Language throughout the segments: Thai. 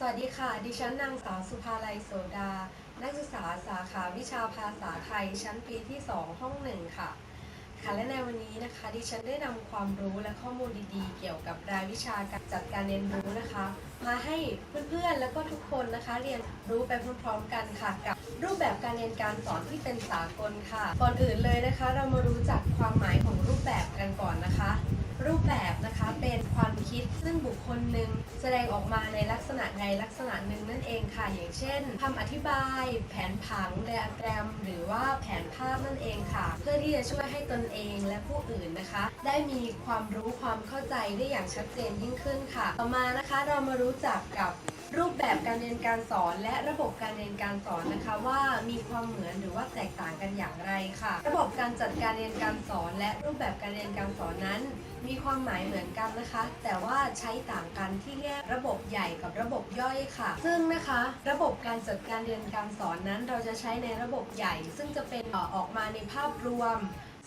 สวัสดีค่ะ ดิฉันนางสาวสุภาลัยโสดา นักศึกษาสาขาวิชาภาษาไทย ชั้นปีที่ 2 ห้องหนึ่งค่ะ ค่ะ และในวันนี้นะคะ ดิฉันได้นำความรู้และข้อมูลดีๆ เกี่ยวกับรายวิชาการจัดการเรียนรู้นะคะ มาให้เพื่อนๆ แล้วก็ทุกคนนะคะ เรียนรู้ไปพร้อมๆกันค่ะ กับรูปแบบการเรียนการสอนที่เป็นสากลค่ะ ก่อนอื่นเลยนะคะ เรามารู้จักความหมายของรูปแบบกันก่อนนะคะ รูปแบบนะคะเป็นความคิดซึ่งบุคคลหนึ่งแสดงออกมาในลักษณะใดลักษณะหนึ่งนั่นเองค่ะ อย่างเช่นคำอธิบาย แผนผังไดอะแกรม หรือว่าแผนภาพนั่นเองค่ะ เพื่อที่จะช่วยให้ตนเองและผู้อื่นนะคะ ได้มีความรู้ความเข้าใจได้อย่างชัดเจนยิ่งขึ้นค่ะ ต่อมานะคะเรามารู้จักกับ รูปแบบการเรียนการสอนและระบบการเรียนการสอนนะคะว่ามีความเหมือนหรือว่าแตกต่างกันอย่างไรค่ะ ระบบการจัดการเรียนการสอน และรูปแบบการเรียนการสอนนั้น มีความหมายเหมือนกันนะคะ แต่ว่าใช้ต่างกันที่แยกระบบใหญ่กับระบบย่อยค่ะ ซึ่งนะคะ ระบบการจัดการเรียนการสอนนั้น เราจะใช้ในระบบใหญ่ ซึ่งจะเป็นออกมาในภาพรวม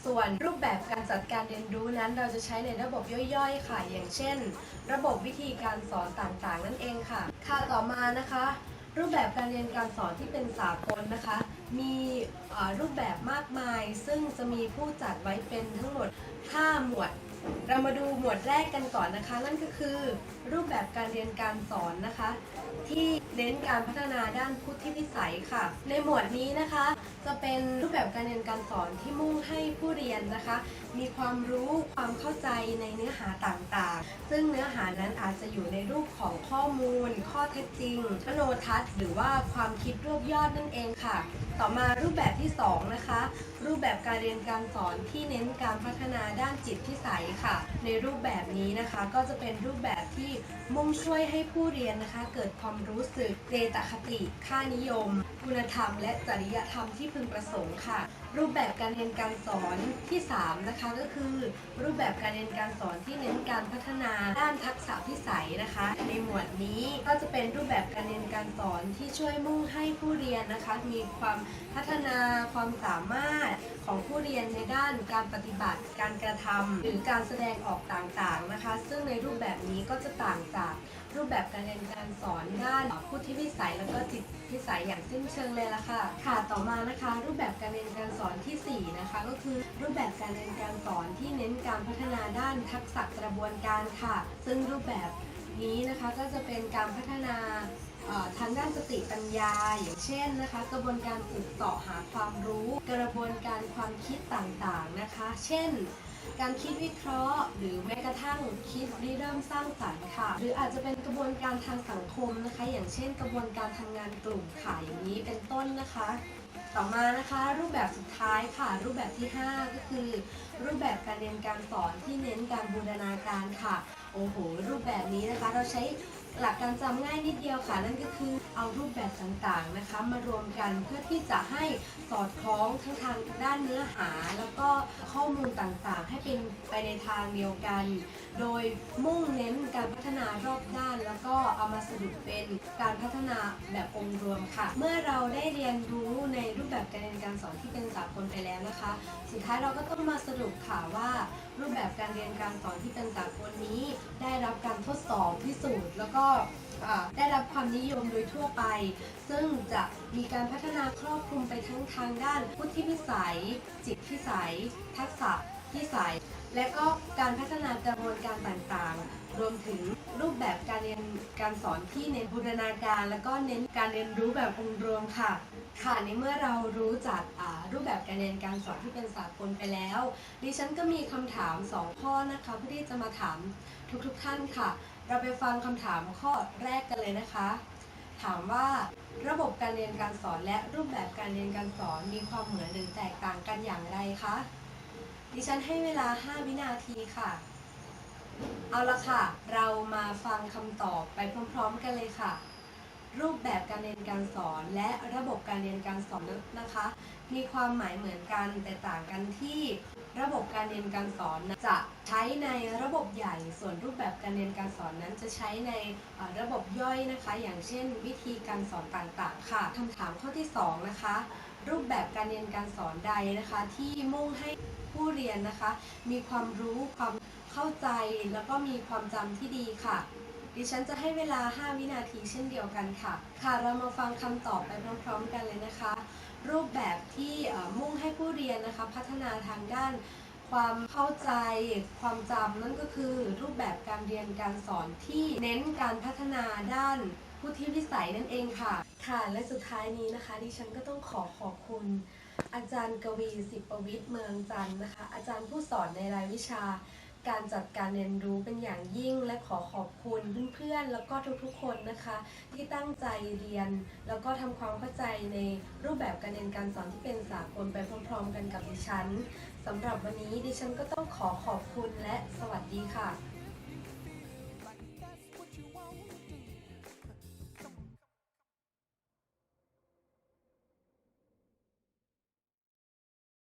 ส่วนรูปแบบการจัดการเรียนรู้นั้นเราจะใช้ในระบบย่อยๆ ค่ะ อย่างเช่น ระบบวิธีการสอนต่างๆ นั่นเองค่ะ ค่ะต่อมานะคะ รูปแบบการเรียนการสอนที่เป็นสากลนะคะ มีรูปแบบมากมาย ซึ่งจะมีผู้จัดไว้เป็นทั้งหมด 5 หมวด เรามาดูหมวดแรกกันก่อนนะคะ นั่นก็คือ รูปแบบการเรียนการสอนนะคะ ที่เน้นการพัฒนาด้านพุทธิวิสัยค่ะ ในหมวดนี้นะคะ จะเป็นรูปแบบการเรียนการสอนที่มุ่งให้ผู้เรียนนะคะ มีความรู้ความเข้าใจในเนื้อหาต่างๆ ซึ่งเนื้อหานั้นอาจจะอยู่ในรูปของข้อมูล ข้อเท็จจริงมโนทัศน์หรือว่าความคิดรวบยอดนั่นเองค่ะ ต่อมารูปแบบที่ 2 นะคะ รูปแบบการเรียนการสอนที่เน้นการพัฒนาด้านจิตพิสัยค่ะ ในรูปแบบนี้นะคะก็จะเป็นรูปแบบ ที่มุ่งช่วยให้ผู้เรียนนะคะ เกิดความรู้สึกเจตคติ ค่านิยม คุณธรรม และจริยธรรมที่พึงประสงค์ค่ะ รูปแบบการเรียนการสอนที่ 3 นะคะก็คือ รูปแบบการเรียนการสอนที่เน้นการพัฒนาด้านทักษะพิสัยนะคะ ในหมวดนี้ก็จะเป็นรูปแบบการเรียนการสอนที่ช่วยมุ่งให้ผู้เรียนนะคะ มีความพัฒนาความสามารถของผู้เรียนในด้านการปฏิบัติการกระทำหรือการแสดงออกต่างๆนะคะ ซึ่งในรูปแบบนี้ก็จะต่างจากรูปแบบการเรียนการสอนด้านพุทธิวิสัยแล้วก็จิตพิสัยอย่างสิ้นเชิงเลยละค่ะ ค่ะต่อมานะคะ รูปแบบการเรียนการสอนทีสี่ 4 นะคะ ก็คือรูปแบบการเรียนการสอนที่เน้นการพัฒนาด้านทักษะกระบวนการค่ะ ซึ่งรูปแบบนี้นะคะก็จะเป็นการพัฒนาทางด้านสติปัญญา อย่างเช่นนะคะ กระบวนการสืบเสาะหาความรู้ กระบวนการความคิดต่างๆนะคะ เช่น การคิดวิเคราะห์ หรือแม้กระทั่งคิดริเริ่มสร้างสรรค์ค่ะ หรืออาจจะเป็นกระบวนการทางสังคมนะคะ อย่างเช่น กระบวนการทำงานกลุ่มค่ะอย่างนี้เป็นต้นนะคะ ต่อมานะคะรูปแบบสุดท้ายค่ะ รูปแบบที่ 5 ก็คือ รูปแบบการเรียนการสอนที่เน้นการบูรณาการค่ะโอ้โหรูปแบบนี้นะคะเราใช้ หลักการจำง่ายนิดเดียวค่ะ นั่นก็คือเอารูปแบบต่างๆนะคะ มารวมกันเพื่อที่จะให้สอดคล้องทั้งทางด้านเนื้อหา แล้วก็ข้อมูลต่างๆ ให้เป็นไปในทางเดียวกัน โดยมุ่งเน้นการพัฒนารอบด้าน แล้วก็เอามาสรุปเป็นการพัฒนาแบบองค์รวมค่ะ เมื่อเราได้เรียนรู้ในรูปแบบการเรียนการสอนที่เป็นสากลไปแล้วนะคะ สุดท้ายเราก็ต้องมาสรุปค่ะว่า รูปแบบการเรียนการสอนที่เป็นสากลนี้ ได้รับการทดสอบพิสูจน์แล้วก็ได้รับความนิยมโดยทั่วไป ซึ่งจะมีการพัฒนาครอบคลุมไปทั้งทางด้านพุทธิพิสัย จิตพิสัย ทักษะ พิสัยและก็การพัฒนากระบวนการต่างๆ รวมถึงรูปแบบการเรียนการสอนที่เน้นบูรณาการ แล้วก็เน้นการเรียนรู้แบบองค์รวมค่ะ ค่ะในเมื่อเรารู้จักรูปแบบการเรียนการสอนที่เป็นสากลไปแล้ว ดิฉันก็มีคำถาม 2 ข้อนะคะเพื่อที่จะมาถามทุกๆทท่านค่ะ เราไปฟังคำถามข้อแรกกันเลยนะคะ ถามว่าระบบการเรียนการสอนและรูปแบบการเรียนการสอนมีความเหมือนหรือแตกต่างกันอย่างไรคะ ดิฉันให้เวลา 5 วินาทีค่ะ เอาละค่ะ เรามาฟังคำตอบไปพร้อมๆกันเลยค่ะ รูปแบบการเรียนการสอนและระบบการเรียนการสอนนะคะ มีความหมายเหมือนกันแต่ต่างกันที่ระบบการเรียนการสอนจะใช้ในระบบใหญ่ ส่วนรูปแบบการเรียนการสอนนั้นจะใช้ในระบบย่อยนะคะ อย่างเช่น วิธีการสอนต่างๆ ค่ะคำถามข้อที่สองนะคะ รูปแบบการเรียนการสอนใดนะคะ ที่มุ่งให้ ผู้เรียนนะคะ มีความรู้ความเข้าใจแล้วก็มีความจำที่ดีค่ะ ดิฉันจะให้เวลา 5 วินาทีเช่นเดียวกันค่ะ ค่ะเรามาฟังคำตอบไปพร้อมๆกันเลยนะคะ รูปแบบที่มุ่งให้ผู้เรียนนะคะ พัฒนาทางด้านความเข้าใจความจำนั่นก็คือรูปแบบการเรียนการสอนที่เน้นการพัฒนาด้านผู้ที่วิสัยนั่นเองค่ะ ค่ะ และสุดท้ายนี้นะคะ ดิฉันก็ต้องขอขอบคุณ อาจารย์กวีสิบประวิทย์เมืองจันทร์นะคะ อาจารย์ผู้สอนในรายวิชา การจัดการเรียนรู้เป็นอย่างยิ่ง และขอขอบคุณเพื่อนๆ แล้วก็ทุกๆคนนะคะ ที่ตั้งใจเรียน แล้วก็ทำความเข้าใจในรูปแบบการเรียนการสอนที่เป็นสากลไปพร้อม ๆ กันกับดิฉันสำหรับวันนี้ดิฉันก็ต้องขอขอบคุณและสวัสดีค่ะ